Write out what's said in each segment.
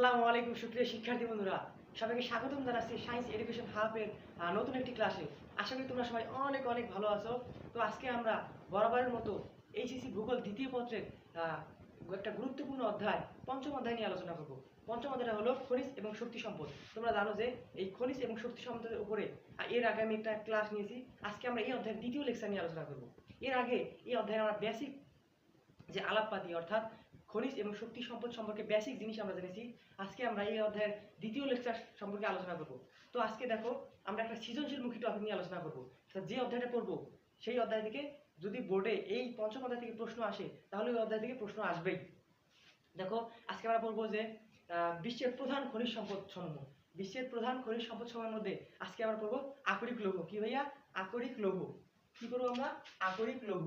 আসসালামু আলাইকুম, সুপ্রিয় শিক্ষার্থী বন্ধুরা। সবাইকে স্বাগতম জানাচ্ছি সায়েন্স এডুকেশন হাবের নতুন একটি ক্লাসে আশা করি তোমরা সবাই অনেক অনেক ভালো আছো। তো আজকে আমরা বরাবরের মতো এইচএসসি ভূগোল দ্বিতীয় পত্রের একটা গুরুত্বপূর্ণ অধ্যায়, পঞ্চম অধ্যায় নিয়ে আলোচনা করব। পঞ্চম অধ্যায়টা হলো খনিজ এবং শক্তি সম্পদ। তোমরা জানো যে এই খনিজ এবং শক্তি সম্পদের উপরে এর আগে আমি একটা ক্লাস নিয়েছি। আজকে আমরা এই অধ্যায়ের দ্বিতীয় লেকচার নিয়ে আলোচনা করব। এর আগে এই অধ্যায়ে আমরা বেসিক যে আলাপপাতি, অর্থাৎ খনিজ এবং শক্তি সম্পদ সম্পর্কে বেসিক জিনিস আমরা জেনেছি। আজকে আমরা এই অধ্যায়ের দ্বিতীয় লেকচার সম্পর্কে আলোচনা করব। তো আজকে দেখো, আমরা একটা সৃজনশীলমুখী টপিক নিয়ে আলোচনা করব। যে অধ্যায়টা করব, সেই অধ্যায় থেকে যদি বোর্ডে এই পঞ্চম অধ্যায় থেকে প্রশ্ন আসে, তাহলে ওই অধ্যায় থেকে প্রশ্ন আসবেই। দেখো, আজকে আমরা বলব যে বিশ্বের প্রধান খনিজ সম্পদ সমূহ। বিশ্বের প্রধান খনিজ সম্পদ সমূহের মধ্যে আজকে আমরা পড়ব আকরিক লৌহ। কি ভাইয়া? আকরিক লৌহ। কি করব আমরা? আকরিক লৌহ।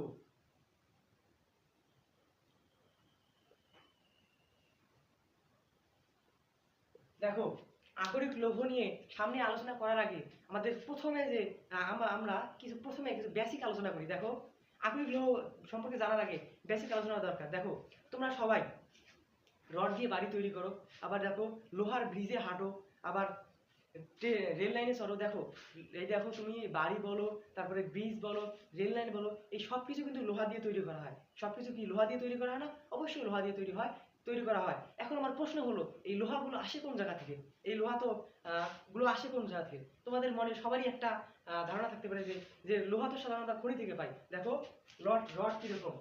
দেখো আকরিক লৌহ নিয়ে সামনে আলোচনা করার আগে আমাদের প্রথমে যে আমরা আমরা কিছু, প্রথমে কিছু বেসিক আলোচনা করি। দেখো আকরিক লৌহ সম্পর্কে জানার আগে বেসিক আলোচনা দরকার। দেখো, তোমরা সবাই রড দিয়ে বাড়ি তৈরি করো, আবার দেখো, লোহার ব্রিজে হাঁটো, আবার রেল লাইনে চলো দেখো, এই দেখো, তুমি বাড়ি বলো, তারপরে ব্রিজ বলো, রেল লাইন বলো, এই সব কিছু কিন্তু লোহা দিয়ে তৈরি করা হয়। সব কিছু কি লোহা দিয়ে তৈরি করা হয় না? অবশ্যই লোহা দিয়ে তৈরি হয়। তৈরি করা হয়। এখন আমার প্রশ্ন হলো, এই লোহাগুলো আসে কোন জায়গা থেকে? এই লোহা তো গুলো আসে কোন জায়গা থেকে? তোমাদের মনে সবারই একটা ধারণা থাকতে পারে যে যে লোহা তো সাধারণত খনি থেকে পাই। দেখো, রড রড কীরকম?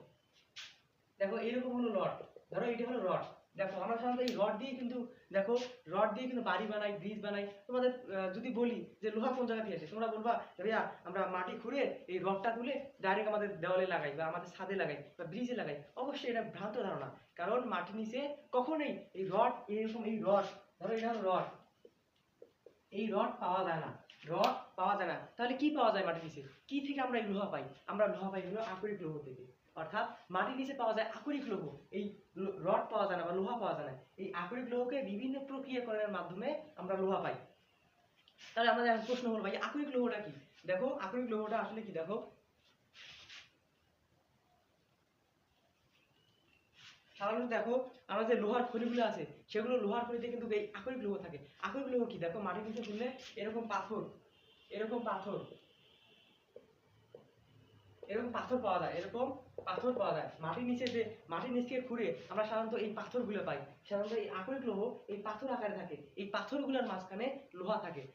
দেখো, এইরকম হলো রড। ধরো, এইটা হলো রড। দেখো, আমরা সাধারণত এই রড দিয়ে কিন্তু, দেখো রড দিয়ে কিন্তু বাড়ি বানাই ব্রিজ বানাই। তোমাদের যদি বলি যে লোহা কোন জায়গা থেকে আসে তোমরা বলবা ভাইয়া, আমরা মাটি খুঁড়ে এই রডটা তুলে ডাইরেক্ট আমাদের দেওয়ালে লাগাই বা আমাদের ছাদে লাগাই বা ব্রিজে লাগাই। অবশ্যই এটা ভ্রান্ত ধারণা, কারণ মাটির নিচে কখনোই এই রড এরকম এই রড ধরো এটা রড এই রড পাওয়া যায় না। রড পাওয়া যায় না। তাহলে কি পাওয়া যায় মাটির নিচে? কি থেকে আমরা এই লোহা পাই? আমরা লোহা পাই হলো আকরিক লৌহ থেকে। অর্থাৎ মাটির নিচে পাওয়া যায় আকরিক লৌহ। এই রড পাওয়া যায় না বা লোহা পাওয়া যায় না। এই আকরিক লৌহকে বিভিন্ন প্রক্রিয়াকরণের মাধ্যমে আমরা লোহা পাই। তাহলে আমাদের প্রশ্ন হলো, ভাই, আকরিক লৌহটা কি? দেখো, আকরিক লৌহটা আসলে কি? দেখো। সাধারণত দেখো, আমরা যে লোহার খনিগুলো আছে, সেগুলো লোহার খনিতে কিন্তু এই আকরিক লৌহ থাকে। আকরিক লৌহ কি? দেখো, মাটির নিচে তুললে এরকম পাথর এরকম পাথর। এরকম পাথর পাওয়া যায়, এরকম পাথর পাওয়া যায়। মাটির নিচে যে, মাটির নিচ থেকে খুঁড়ে আমরা সাধারণত এই পাথরগুলো পাই। সাধারণত এই আকরিক এই পাথর আকারে থাকে। এই পাথরগুলোর মাঝখানে লোহা থাকে।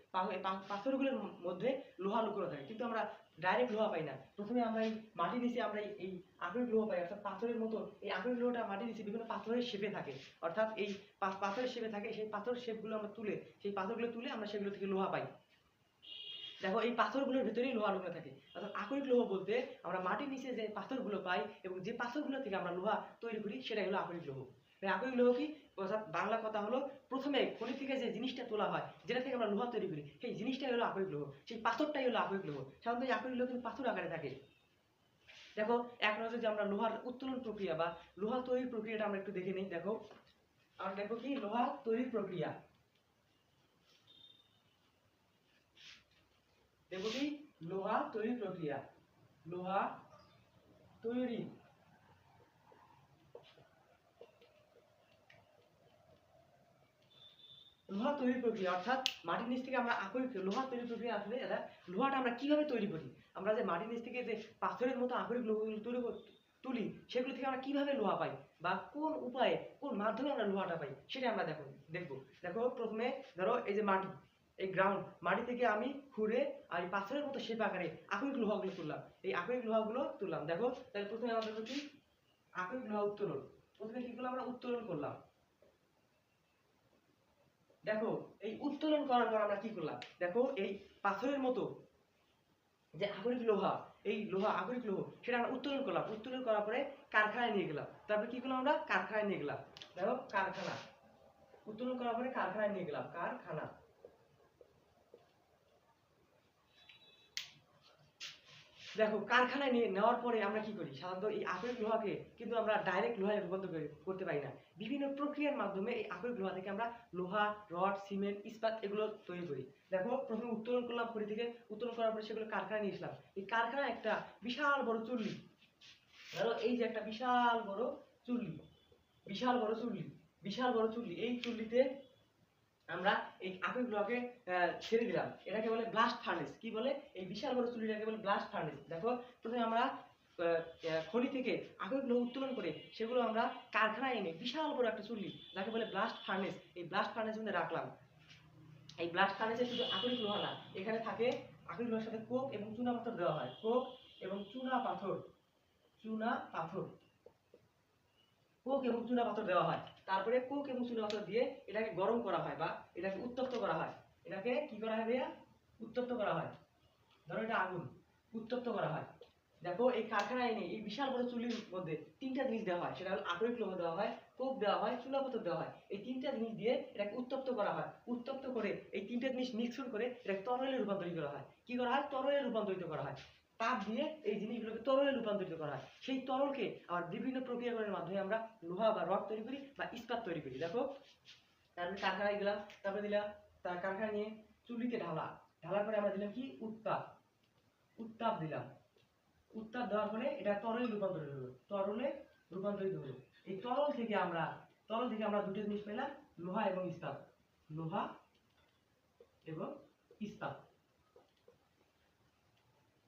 পাথরগুলোর মধ্যে লোহা লুকোনো থাকে। কিন্তু আমরা ডাইরেক্ট লোহা পাই না। প্রথমে আমরা এই মাটির নিচে আমরা এই- আকরিক লোহা পাই। অর্থাৎ পাথরের মতো এই আকরিক লোহটা মাটির নিচে বিভিন্ন পাথরের শেপে থাকে। অর্থাৎ এই পাথরের শেপে থাকে, সেই পাথর শেপগুলো আমরা তুলে, সেই পাথরগুলো তুলে আমরা সেগুলো থেকে লোহা পাই। দেখো, এই পাথরগুলোর ভিতরেই লোহা লুকানো থাকে। অর্থাৎ আকরিক লৌহ বলতে আমরা মাটির নিচে যে পাথরগুলো পাই এবং যে পাথরগুলো থেকে আমরা লোহা তৈরি করি, সেটাই হলো আকরিক লোহ। আকরিক লৌহ কি? অর্থাৎ বাংলা কথা হলো, প্রথমে খনি থেকে যে জিনিসটা তোলা হয়, যেটা থেকে আমরা লোহা তৈরি করি, সেই জিনিসটাই হলো আকরিক লোহ। সেই পাথরটাই হলো আকরিক লোহ। সাধারণত এই আকরিক লৌহ কিন্তু পাথর আকারে থাকে। দেখো, এক নজরে যে আমরা লোহার উত্তোলন প্রক্রিয়া বা লোহা তৈরির প্রক্রিয়াটা আমরা একটু দেখে নিই। দেখো আমরা দেখো কি? লোহা তৈরির প্রক্রিয়া। দেখো লোহা, তৈরি প্রক্রিয়া। লোহা, তৈরি। লোহা তৈরি প্রক্রিয়া, অর্থাৎ মাটির নিচ থেকে আমরা আকরিক লোহা তৈরি প্রক্রিয়া আসলে এটা, লোহাটা আমরা কীভাবে তৈরি করি? আমরা যে মাটির নিচ থেকে যে পাথরের মতো আকরিক লোহগুলো তৈরি তুলি, সেগুলো থেকে আমরা কীভাবে লোহা পাই? বা কোন উপায়ে, কোন মাধ্যমে আমরা লোহাটা পাই? সেটা আমরা দেখো, দেখব। দেখো, প্রথমে ধরো এই যে মাটি। এই গ্রাউন্ড মাটি থেকে আমি খুঁড়ে আর এই পাথরের মতো শেপ আকারে আকরিক লোহাগুলো তুললাম। এই আকরিক লোহাগুলো তুললাম। দেখো, তাহলে প্রথমে আমাদের হচ্ছে আকরিক লোহা উত্তোলন। প্রথমে কি করলাম আমরা? উত্তোলন করলাম। দেখো, এই উত্তোলন করার পর আমরা কি করলাম? দেখো, এই পাথরের মতো যে আকরিক লোহা, এই লোহা, আকরিক লোহ, সেটা আমরা উত্তোলন করলাম। উত্তোলন করার পরে কারখানায় নিয়ে গেলাম। তারপরে কি করলাম আমরা? কারখানায় নিয়ে গেলাম। দেখো, কারখানা। উত্তোলন করার পরে কারখানায় নিয়ে গেলাম। কারখানা। দেখো, কারখানায় নিয়ে নেওয়ার পরে আমরা কি করি? সাধারণত এই আকরিক লোহাকে কিন্তু আমরা ডাইরেক্ট লোহায় রূপান্তর করতে পারি না। বিভিন্ন প্রক্রিয়ার মাধ্যমে এই আকরিক লোহা থেকে আমরা লোহা, রড, সিমেন্ট, ইস্পাত এগুলো তৈরি করি। দেখো, প্রথমে উত্তোলন করলাম খড়ি থেকে, উত্তোলন করার পরে সেগুলো কারখানায় নিয়ে এসলাম। এই কারখানা একটা বিশাল বড় চুল্লি। ধরো, এই যে একটা বিশাল বড় চুল্লি, বিশাল বড় চুল্লি, বিশাল বড় চুল্লি, এই চুল্লিতে আমরা এই আকরিক ব্লকে ছেড়ে দিলাম। এটাকে বলে ব্লাস্ট ফার্নেস কি বলে? এই বিশাল বড় চুল্লিটাকে বলে ব্লাস্ট ফার্নেস দেখো, প্রথমে আমরা খনি থেকে লৌহ উত্তোলন করে সেগুলো আমরা কারখানায় এনে, বিশাল বড় একটা চুল্লি যাকে বলে ব্লাস্ট ফার্নেস এই ব্লাস্ট ফার্নেসের মধ্যে রাখলাম। এই ব্লাস্ট ফার্নেসে শুধু আকরিক লোহা না, এখানে থাকে আকরিক লোহার সাথে কোক এবং চুনা পাথর দেওয়া হয়। কোক এবং চুনা পাথর। চুনা পাথর। কোক এবং চুনা পাথর দেওয়া হয়। তারপরে কোক এবং চুনা পাথর দিয়ে এটাকে গরম করা হয় বা এটাকে উত্তপ্ত করা হয়। এটাকে কি করা হয় ভাইয়া? উত্তপ্ত করা হয়। ধরো এটা আগুন। উত্তপ্ত করা হয়। দেখো এই কারখানায় এনে এই বিশাল বড় চুলির মধ্যে তিনটা জিনিস দেওয়া হয়। সেটা হলো আকরিক লোহ দেওয়া হয়, কোক দেওয়া হয়, চুনা পাথর দেওয়া হয়। এই তিনটা জিনিস দিয়ে এটাকে উত্তপ্ত করা হয়। উত্তপ্ত করে এই তিনটা জিনিস মিক্সড করে এটাকে তরলে রূপান্তরিত করা হয়। কি করা হয়? তরলে রূপান্তরিত করা হয়। তাপ দিয়ে এই জিনিসগুলোকে তরলে রূপান্তরিত করা হয়। সেই তরলকে আবার বিভিন্ন প্রক্রিয়াকরণের মাধ্যমে আমরা লোহা বা রড তৈরি করি বা ইস্পাত তৈরি করি। দেখো, তারপরে কারখানায় গেলাম, তারপরে দিলাম তার কারখানা নিয়ে চুলিতে ঢালা। ঢালার পরে আমরা দিলাম কি? উত্তাপ উত্তাপ দিলাম। উত্তাপ দেওয়ার পরে এটা তরলে রূপান্তরিত হলো, তরলে রূপান্তরিত হলো। এই তরল থেকে আমরা, তরল থেকে আমরা দুটো জিনিস পেলাম, লোহা এবং ইস্পাত। লোহা এবং ইস্পাত।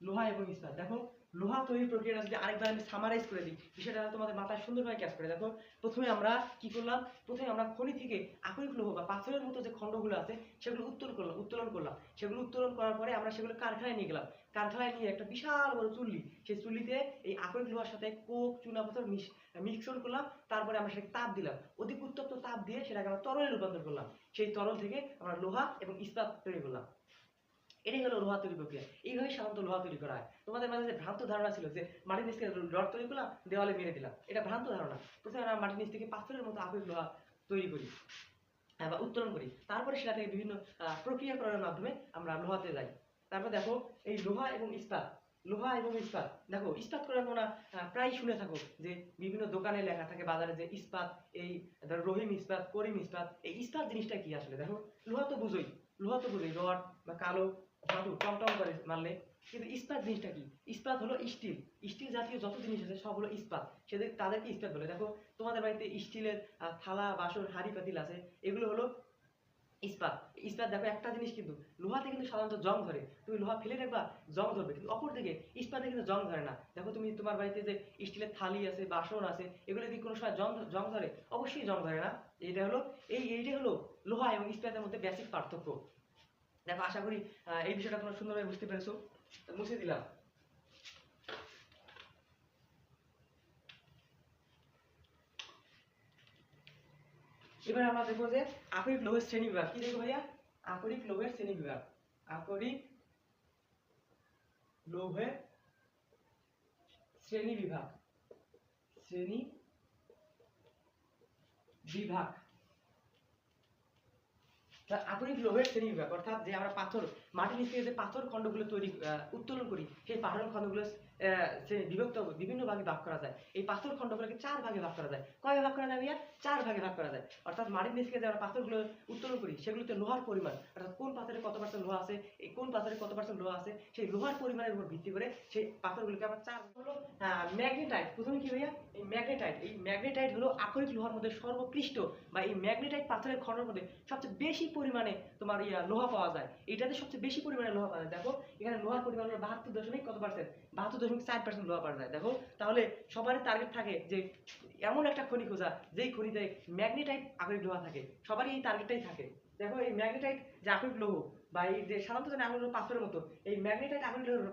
লোহা এবং ইস্পাত। দেখো, লোহা তৈরির প্রক্রিয়াটা যদি আরেকবার আমি সামারাইজ করে দিই, বিষয়টা তোমাদের মাথায় সুন্দরভাবে ক্যাচ করে দেখো। প্রথমে আমরা কি করলাম? প্রথমে আমরা খনি থেকে আকরিক লোহ বা পাথরের মতো যে খণ্ডগুলো আছে, সেগুলো উত্তোলন করলাম উত্তোলন করলাম। সেগুলো উত্তোলন করার পরে আমরা সেগুলো কারখানায় নিয়ে গেলাম। কারখানায় নিয়ে একটা বিশাল বড় চুল্লি, সেই চুল্লিতে এই আকরিক লোহার সাথে কোক, চুনা পাথর মিক্সন করলাম। তারপরে আমরা সেটাকে তাপ দিলাম। অধিক উত্তপ্ত তাপ দিয়ে সেটাকে আমরা তরলে রূপান্তর করলাম। সেই তরল থেকে আমরা লোহা এবং ইস্পাত তৈরি করলাম। এটাই হলো লোহা তৈরি প্রক্রিয়া। এইভাবে সাধারণত লোহা তৈরি করা হয়। তোমাদের মাঝে যে ভ্রান্ত ধারণা ছিল যে মাটির নিচ থেকে রড তৈরি করলাম, দেওয়ালে মেরে দিলাম, এটা ভ্রান্ত ধারণা। প্রথমে আমরা মাটির নিচ থেকে পাথরের মতো আকরিক লোহা তৈরি করি বা উত্তোলন করি। তারপরে সেটা থেকে বিভিন্ন প্রক্রিয়াকরণের মাধ্যমে আমরা লোহাতে যাই। তারপর দেখো, এই লোহা এবং ইস্পাত, লোহা এবং ইস্পাত। দেখো, ইস্পাত করার তোমরা প্রায় শুনে থাকো যে বিভিন্ন দোকানে লেখা থাকে বাজারে যে ইস্পাত, এই ধরো রহিম ইস্পাত, করিম ইস্পাত, এই ইস্পাত জিনিসটা কি আসলে? দেখো, লোহা তো বুঝোই, লোহা তো বুঝোই, রড বা কালো ধাতু টম টম করে মারলে। কিন্তু ইস্পাত জিনিসটা কি? ইস্পাত হলো স্টিল স্টিল জাতীয় যত জিনিস আছে, সব হলো ইস্পাত। সেদের, তাদেরকে ইস্পাত বলে। দেখো, তোমাদের বাড়িতে স্টিলের থালা, বাসন, হাঁড়ি পাতিল আছে। এগুলো হলো ইস্পাত। ইস্পাত দেখো, একটা জিনিস কিন্তু, লোহাতে কিন্তু সাধারণত জং ধরে। তুমি লোহা ফেলে রাখবা, জং ধরবে। কিন্তু অপর দিকে, ইস্পাতে কিন্তু জং ধরে না। দেখো, তুমি তোমার বাড়িতে যে স্টিলের থালি আছে, বাসন আছে, এগুলো যদি কোনো সময় জং জং ধরে, অবশ্যই জং ধরে না। এইটা হলো, এই, এইটা হলো লোহা এবং ইস্পাতের মধ্যে বেসিক পার্থক্য। দেখো, আশা করি এই বিষয়টা তোমরা সুন্দরভাবে বুঝতে পেরেছ। মুছে দিলাম। এবার আমরা দেখব যে আকরিক লোহের শ্রেণি বিভাগ। কি দেখব ভাইয়া? আকরিক লোহের শ্রেণি বিভাগ। আকরিক লোহের শ্রেণি বিভাগ। শ্রেণি বিভাগ। আকরিক লোহের শ্রেণি বিভাগ অর্থাৎ যে আমরা পাথর মাটির নিচ থেকে যে পাথর খণ্ডগুলো তৈরি উত্তোলন করি, সেই পাথর খণ্ডগুলো বিভক্ত, বিভিন্ন ভাগে ভাগ করা যায়। এই পাথর খণ্ডগুলোকে চার ভাগে ভাগ করা যায়। কয় ভাগ করা যায় ভাইয়া? চার ভাগে ভাগ করা যায়। অর্থাৎ মাটির নিচ থেকে যে আমরা পাথরগুলো উত্তোলন করি, সেগুলোতে লোহার পরিমাণ, অর্থাৎ কোন পাথরে পার্সেন্ট লোহা আছে এই কোন পাথরে কত পার্সেন্ট লোহা আছে, সেই লোহার পরিমাণের উপর ভিত্তি করে সেই পাথরগুলোকে আমরা চার হলো ম্যাগনেটাইট। প্রথমে কি ভাইয়া? এই ম্যাগনেটাইট। এই ম্যাগনেটাইট হলো আকরিক লোহার মধ্যে সর্বোৎকৃষ্ট বা এই ম্যাগনেটাইট পাথরের খণ্ডের মধ্যে সবচেয়ে বেশি পরিমাণে তোমার ইয়া লোহা পাওয়া যায়। এটাতে সবচেয়ে বেশি পরিমাণে লোহা পাওয়া যায়। দেখো, এখানে লোহার পরিমাণ হলো বাহাত্তর দশমিক কত পার্সেন্ট বাহাত্তর দশমিক চার পার্সেন্ট লোহা পাওয়া যায়। দেখো, তাহলে সবারই টার্গেট থাকে যে এমন একটা খনি খোঁজা, যেই খনিতে ম্যাগনেটাইট আকরিক লোহা থাকে। সবারই এই টার্গেটটাই থাকে। দেখো, এই ম্যাগনেটাইট যে আকরিক লৌহ বা এই যে সাধারণত জানি পাথরের মতো, এই ম্যাগনেটাইট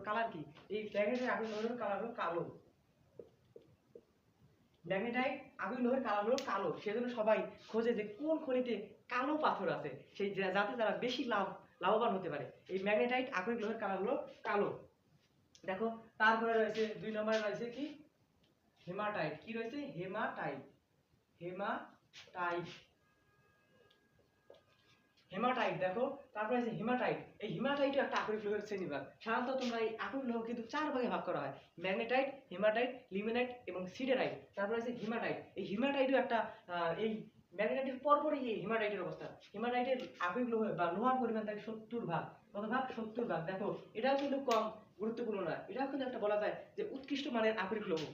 কালার কি? এই ম্যাগনেটাইট লোহের কালার হলো কালো। ম্যাগনেটাইট আগুন লোহের কালার হলো কালো। সেজন্য সবাই খোঁজে যে কোন খনিতে কালো পাথর আছে, সেই যাতে তারা বেশি লাভ, লাভবান হতে পারে। এই ম্যাগনেটাইট আগুন লোহের কালার হলো কালো। দেখো, তারপরে রয়েছে দুই নম্বরে রয়েছে কি? হেমাটাইট। কি রয়েছে? হেমাটাইট। হেমাটাইট। হেমাটাইট দেখো, তারপরে আছে হেমাটাইট এই হেমাটাইটও একটা আকরিক লোহের শ্রেণীভাগ সাধারণত তোমরা এই আকরিক লোহ কিন্তু চার ভাগে ভাগ করা হয়। ম্যাগনেটাইট হেমাটাইট লিমেনাইট এবং সিডেরাইট তারপরে আছে হিমাটাইট এই হিমাটাইটও একটা এই ম্যাগনেটাইটের পরপরই এই হিমাটাইটের অবস্থা হিমাটাইটের আকরিক লোহ বা লোহার পরিমাণ থাকে সত্তর ভাগ। কত ভাগ? সত্তর ভাগ। দেখো, এটাও কিন্তু কম গুরুত্বপূর্ণ না এটাও কিন্তু একটা বলা যায় যে উৎকৃষ্ট মানের আকরিক লৌহ।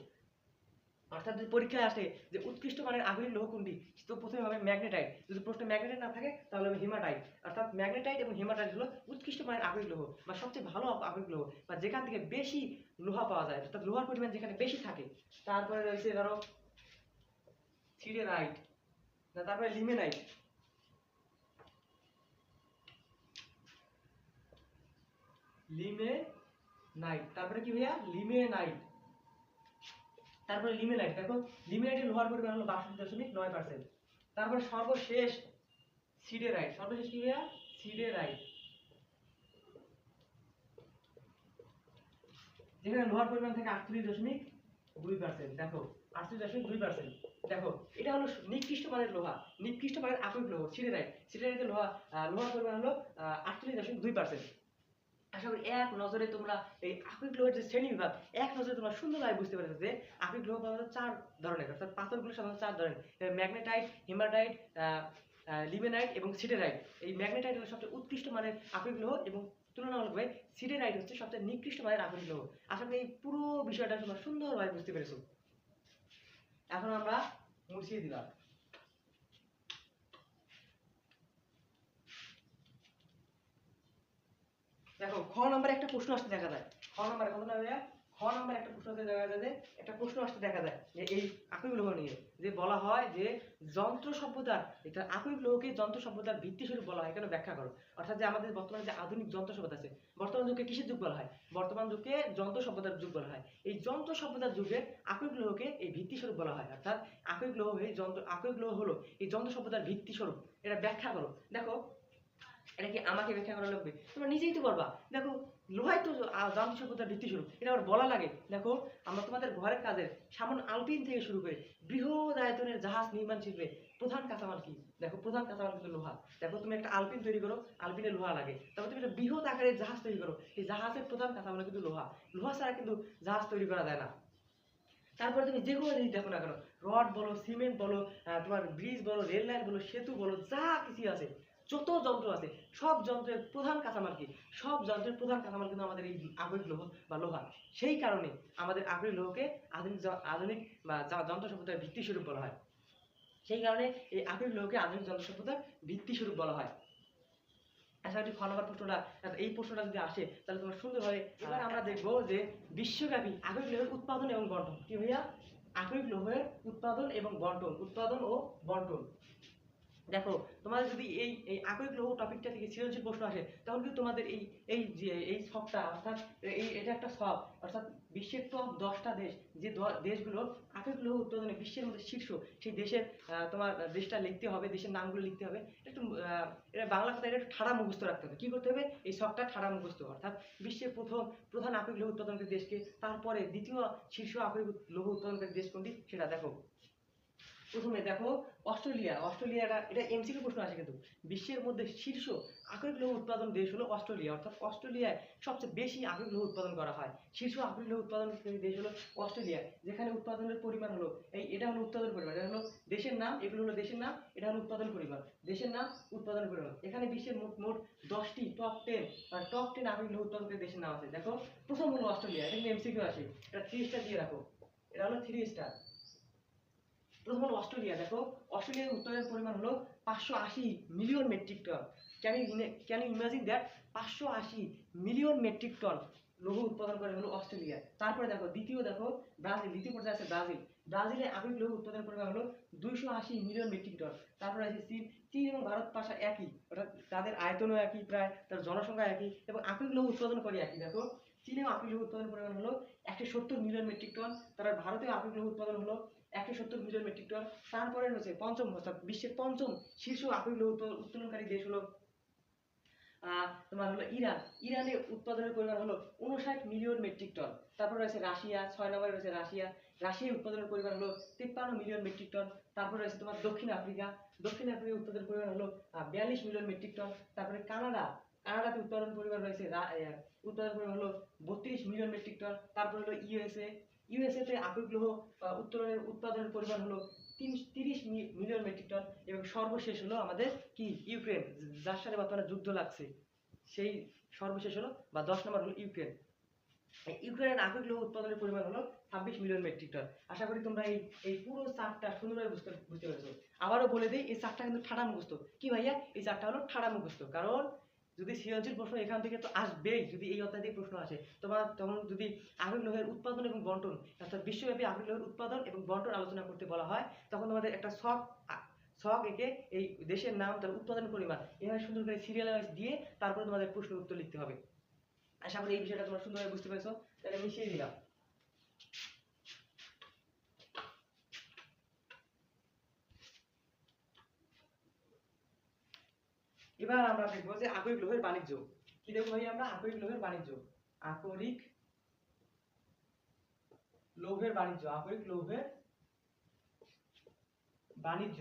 অর্থাৎ যদি পরীক্ষায় আসে যে উৎকৃষ্ট মানের আগুনের লৌহ কোনটি তো প্রথমে হবে ম্যাগনেটাইট। যদি প্রশ্নে ম্যাগনেটাইট না থাকে, তাহলে হবে হিমাটাইট। অর্থাৎ ম্যাগনেটাইট এবং হিমাটাইট হলো উৎকৃষ্ট মানের আগ্রহী লৌহ, বা সবচেয়ে ভালো আগ্রহী লৌহ, বা যেখান থেকে বেশি লোহা পাওয়া যায়, অর্থাৎ লোহার পরিমাণ যেখানে বেশি থাকে। তারপরে রয়েছে ধরো না, তারপরে লিমেনাইট। লিমে নাইট তারপরে কি ভাইয়া? লিমে নাইট তারপরে লিমেনাইট, দেখো লিমেনাইটের লোহার পরিমাণ হলো বাষট্টি দশমিক নয় পার্সেন্ট তারপরে সর্বশেষ সিডেরাইট সর্বশেষ কি ভাইয়া? সিডেরাইট যেখানে লোহার পরিমাণ থাকে আটত্রিশ দশমিক দুই পার্সেন্ট দেখো, আটত্রিশ দশমিক দুই পার্সেন্ট দেখো, এটা হলো নিকৃষ্ট মানের লোহা, নিকৃষ্ট মানের আকরিক লোহ সিডেরাইট সিডেরাইটের লোহা লোহার পরিমাণ হলো আটত্রিশ দশমিক দুই পার্সেন্ট আশা করি এক নজরে তোমরা এই আকরিক লোহের যে শ্রেণি বিভাগ, এক নজরে তোমরা সুন্দরভাবে বুঝতে পেরেছ যে আকরিক লোহ সাধারণত চার ধরনের অর্থাৎ পাথরগুলো সাধারণত চার ধরনের। ম্যাগনেটাইট হিমাটাইট লিমেনাইট এবং সিডেরাইট এই ম্যাগনেটাইট হলো সবচেয়ে উৎকৃষ্ট মানের আকরিক লোহ এবং তুলনামূলকভাবে সিডেরাইট হচ্ছে সবচেয়ে নিকৃষ্ট মানের আকরিক লোহ আশা করি এই পুরো বিষয়টা তোমরা সুন্দরভাবে বুঝতে পেরেছ। এখন আমরা মুছিয়ে দিলাম। দেখো খ নম্বরে একটা প্রশ্ন আসতে দেখা যায়। খ নম্বরে কত না ভাইয়া? খ নম্বরে একটা প্রশ্ন আসতে দেখা যায় যে, একটা প্রশ্ন আসতে দেখা যায় যে, এই আকরিক লৌহ নিয়ে, যে বলা হয় যে, যন্ত্র সভ্যতার, এটা আকরিক লৌহকে যন্ত্র সভ্যতার ভিত্তি স্বরূপ বলা হয় কেন ব্যাখ্যা করো। অর্থাৎ যে আমাদের বর্তমানে যে আধুনিক যন্ত্র সভ্যতা আছে, বর্তমান যুগে কিসের যুগ বলা হয়? বর্তমান যুগে যন্ত্র সভ্যতার যুগ বলা হয়। এই যন্ত্র সভ্যতার যুগে আকরিক লৌহকে এই ভিত্তি স্বরূপ বলা হয়। অর্থাৎ আকরিক লৌহ এই যন্ত্র আকরিক লৌহ হলো এই যন্ত্র সভ্যতার ভিত্তি স্বরূপ। এটা ব্যাখ্যা করো। দেখো এটা কি আমাকে ব্যাখ্যা করা লাগবে? তোমরা নিজেই তো পারবা দেখো লোহাই তো যান্ত্রিক সভ্যতার ভিত্তি স্বরূপ এটা আবার বলা লাগে। দেখো, আমরা তোমাদের ঘরের কাজের সামন আলপিন থেকে শুরু করে বৃহৎ আয়তনের জাহাজ নির্মাণ শিল্পে প্রধান কাঁচামাল কি? দেখো, প্রধান কাঁচামাল কিন্তু লোহা। দেখো, তুমি একটা আলপিন তৈরি করো, আলপিনে লোহা লাগে। তারপর তুমি একটা বৃহৎ আকারের জাহাজ তৈরি করো, এই জাহাজের প্রধান কাঁচামাল কিন্তু লোহা। লোহা ছাড়া কিন্তু জাহাজ তৈরি করা যায় না। তারপরে তুমি যে কোনো জিনিস দেখো না কেন, রড বলো, সিমেন্ট বলো তোমার ব্রিজ বলো, রেল লাইন বলো, সেতু বলো, যা কিছু আছে। যত যন্ত্র আছে, সব যন্ত্রের প্রধান কাঁচামাল কি? সব যন্ত্রের প্রধান কাঁচামাল কিন্তু আমাদের এই আগ্রহিক লোহ বা লোহা। সেই কারণে আমাদের আগ্রহিক লোহকে আধুনিক আধুনিক বা যন্ত্র সভ্যতার ভিত্তি স্বরূপ বলা হয়। সেই কারণে এই আগ্রহিক লোহকে আধুনিক যন্ত্র সভ্যতার ভিত্তি স্বরূপ বলা হয়। আশা করি খ প্রশ্নটা, এই প্রশ্নটা যদি আসে, তাহলে তোমরা সুন্দরভাবে এবার আমরা দেখব যে বিশ্বব্যাপী আকরিক লোহের উৎপাদন এবং বন্টন। কি ভাইয়া? আকরিক লোহের উৎপাদন এবং বন্টন, উৎপাদন ও বন্টন। দেখো, তোমাদের যদি এই এই আকরিক লৌহ টপিকটা থেকে সৃজনশীল প্রশ্ন আসে, তখন কিন্তু তোমাদের এই এই যে, এই সবটা, অর্থাৎ এই, এটা একটা সব, অর্থাৎ বিশ্বের টপ দশটা দেশ, যে দেশগুলো আকরিক লৌহ উৎপাদনে বিশ্বের মধ্যে শীর্ষ, সেই দেশের তোমার দেশটা লিখতে হবে, দেশের নামগুলো লিখতে হবে একটু এটা বাংলা কথা এটা একটু ঠাড়া মুখস্থ রাখতে হবে। কি করতে হবে? এই সবটা ঠাড়া মুখস্থ, অর্থাৎ বিশ্বের প্রথম, প্রধান আকরিক লৌহ উৎপাদনকারী দেশকে, তারপরে দ্বিতীয় শীর্ষ আকরিক লৌহ উৎপাদনকারী দেশ কোনটি? সেটা দেখো। প্রথমে দেখো অস্ট্রেলিয়া, অস্ট্রেলিয়াটা, এটা এমসিকিউ প্রশ্ন আসে কিন্তু। বিশ্বের মধ্যে শীর্ষ আকরিক লৌহ উৎপাদন দেশ হলো অস্ট্রেলিয়া। অর্থাৎ অস্ট্রেলিয়ায় সবচেয়ে বেশি আকরিক লৌহ উৎপাদন করা হয়। শীর্ষ আকরিক লৌহ উৎপাদনকারী দেশ হলো অস্ট্রেলিয়া। যেখানে উৎপাদনের পরিমাণ হলো, এই এটা হলো উৎপাদন পরিমাণ, এটা হলো দেশের নাম, এগুলো হলো দেশের নাম, এটা হলো উৎপাদন পরিমাণ। দেশের নাম, উৎপাদন পরিমাণ। এখানে বিশ্বের মোট মোট দশটি টপ টেন টপ টেন আকরিক লৌহ উৎপাদনকারী দেশের নাম আছে। দেখো, প্রথম হলো অস্ট্রেলিয়া এটা কিন্তু এমসিকিউ আসে। এটা থ্রি স্টার দিয়ে রাখো। এটা হলো থ্রি স্টার প্রথম হলো অস্ট্রেলিয়া, দেখো। অস্ট্রেলিয়ার উৎপাদনের পরিমাণ হলো পাঁচশো আশি million metric ton. Can you can you imagine that পাঁচশো আশি মিলিয়ন মেট্রিক টন লৌহ উৎপাদন করে হলো অস্ট্রেলিয়া। তারপরে দেখো, দ্বিতীয় দেখো, ব্রাজিল। দ্বিতীয় পর্যায়ে আছে ব্রাজিল। ব্রাজিলে আবিক লৌহ উৎপাদনের পরিমাণ হলো দুইশো আশি মিলিয়ন মেট্রিক টন। তারপরে আছে চীন। চীন এবং ভারত পাশা একই, অর্থাৎ তাদের আয়তনও একই প্রায়, তার জনসংখ্যা একই এবং আপিল লৌহ উৎপাদন করে একই, দেখো। চীনেও আপিল লৌহ উৎপাদন পরিমাণ হলো একশো সত্তর মিলিয়ন মেট্রিক টন। তারা ভারতেও আপিল লৌহ উৎপাদন হলো একশো সত্তর মিলিয়ন মেট্রিক টন তারপরে রয়েছে পঞ্চম অর্থাৎ বিশ্বের পঞ্চম শীর্ষ আপেল উত্তোলনকারী দেশ হলো তোমার হলো ইরান। ইরানের উৎপাদনের পরিমাণ হলো উনষাট মিলিয়ন মেট্রিক টন তারপর রয়েছে রাশিয়া, ছয় নম্বরে রয়েছে রাশিয়া। রাশিয়ার উৎপাদনের পরিমাণ হলো তিপ্পান্ন মিলিয়ন মেট্রিক টন তারপর রয়েছে তোমার দক্ষিণ আফ্রিকা। দক্ষিণ আফ্রিকার উৎপাদনের পরিমাণ হলো বিয়াল্লিশ মিলিয়ন মেট্রিক টন তারপরে কানাডা। কানাডাতে উৎপাদন পরিমাণ রয়েছে উৎপাদন পরিমাণ হলো বত্রিশ মিলিয়ন মেট্রিক টন তারপর হলো ইউএসএ। ইউএসএ তে আপেল গ্রহ উত্তোলনের উৎপাদনের পরিমাণ হলো তিরিশ মিলিয়ন মেট্রিক টন এবং সর্বশেষ হলো আমাদের কি? ইউক্রেন। যার সাথে বর্তমানে যুদ্ধ লাগছে। সেই সর্বশেষ হলো বা দশ নম্বর হলো ইউক্রেন। ইউক্রেনের আকরিক লৌহ উৎপাদনের পরিমাণ হলো ছাব্বিশ মিলিয়ন মেট্রিক টন। আশা করি তোমরা এই এই পুরো চারটা সুন্দরভাবে বুঝতে বুঝতে পেরেছ। আবারও বলে দিই, এই চারটা কিন্তু ঠাডা মুখস্থ। কি ভাইয়া? এই চারটা হলো ঠাডা মুখস্থ। কারণ যদি সৃজনশীল প্রশ্ন এখান থেকে তো আসবেই যদি এই অধ্যায় থেকে প্রশ্ন আসে। তোমার তখন যদি আকরিক লোহের উৎপাদন এবং বন্টন, অর্থাৎ বিশ্বব্যাপী আকরিক লোহের উৎপাদন এবং বন্টন আলোচনা করতে বলা হয়, তখন তোমাদের একটা শখ শখ একে এই দেশের নাম, তার উৎপাদন পরিমাণ এভাবে সুন্দর করে সিরিয়াল দিয়ে তারপরে তোমাদের প্রশ্ন উত্তর লিখতে হবে। আশা করি এই বিষয়টা তোমরা সুন্দরভাবে বুঝতে পেরেছ, তাহলে মিশিয়ে দিলাম। এবার আমরা দেখব যে আকরিক লোহের বাণিজ্য। কি দেখব ভাই আমরা? আকরিক লোহের বাণিজ্য। আকরিক লোহের বাণিজ্য। আকরিক লোহের বাণিজ্য।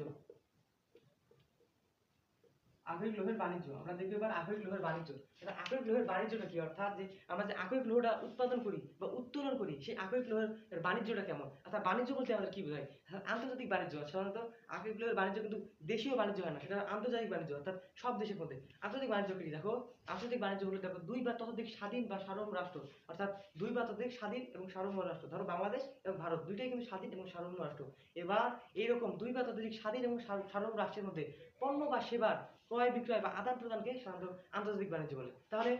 আকরিক লোহের বাণিজ্য, আমরা দেখব এবার আকরিক লোহের বাণিজ্য। এবার আকরিক লোহের বাণিজ্যটা কি? অর্থাৎ যে আমরা যে আকরিক লোহটা উৎপাদন করি বা উত্তোলন করি, সেই আকরিক লোহের বাণিজ্যটা কেমন? অর্থাৎ বাণিজ্য বলতে আমরা কি বোঝাই? আন্তর্জাতিক বাণিজ্য, সাধারণত আকরিক লোহের বাণিজ্য কিন্তু দেশীয় বাণিজ্য হয় না, সেটা আন্তর্জাতিক বাণিজ্য, অর্থাৎ সব দেশের মধ্যে। আন্তর্জাতিক বাণিজ্য কি? দেখো, আন্তর্জাতিক বাণিজ্য হলো দেখো দুই বা ততোধিক স্বাধীন বা সার্বভৌম রাষ্ট্র, অর্থাৎ দুই বা ততোধিক স্বাধীন এবং সার্বভৌম রাষ্ট্র। ধরো বাংলাদেশ এবং ভারত, দুইটাই কিন্তু স্বাধীন এবং সার্বভৌম রাষ্ট্র। এবার এইরকম দুই বা ততোধিক স্বাধীন এবং সার- সার্বভৌম রাষ্ট্রের মধ্যে পণ্য বা সেবার ক্রয় বিক্রয় বা আদান প্রদানকে সাধারণত আন্তর্জাতিক বাণিজ্য বলে। তাহলে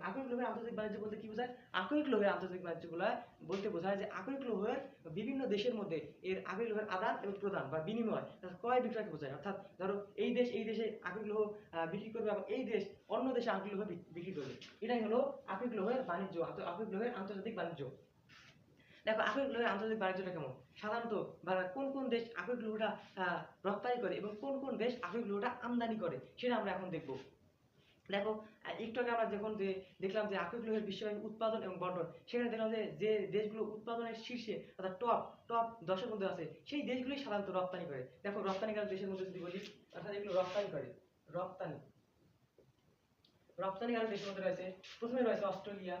আকরিক লোহের আন্তর্জাতিক বাণিজ্য বলতে কি বোঝায়? আকরিক লোহের আন্তর্জাতিক বাণিজ্যগুলো বলতে বোঝায় যে আকরিক লোহের বিভিন্ন দেশের মধ্যে এর আকরিক লোহের আদান এবং প্রদান বা বিনিময় ক্রয় বিক্রয়কে বোঝায়? অর্থাৎ ধরো এই দেশ, এই দেশে আকরিক লোহ বিক্রি করবে এবং এই দেশ অন্য দেশে আকরিক লোহ বিক- বিক্রি করবে। এটাই হলো আকরিক লোহের বাণিজ্য আকরিক লোহের আন্তর্জাতিক বাণিজ্য। দেখো আকরিক লোহের আন্তর্জাতিক বাণিজ্যটা কেমন? সাধারণত কোন কোন দেশ আকরিক লোহটা রপ্তানি করে এবং কোন কোন দেশ আকরিক লোহটা আমদানি করে সেটা আমরা এখন দেখব। দেখো একটু আমরা যখন যে দেখলাম যে আকরিক লোহের বিশ্বব্যাপী উৎপাদন এবং বন্টন, সেখানে দেখলাম যে যে দেশগুলো উৎপাদনের শীর্ষে অর্থাৎ টপ টপ দশের মধ্যে আছে, সেই দেশগুলোই সাধারণত রপ্তানি করে। দেখো, রপ্তানিকারক দেশের মধ্যে যদি বলি, অর্থাৎ এগুলো রপ্তানি করে। রপ্তানি। রপ্তানিকারক দেশের মধ্যে রয়েছে, প্রথমে রয়েছে অস্ট্রেলিয়া।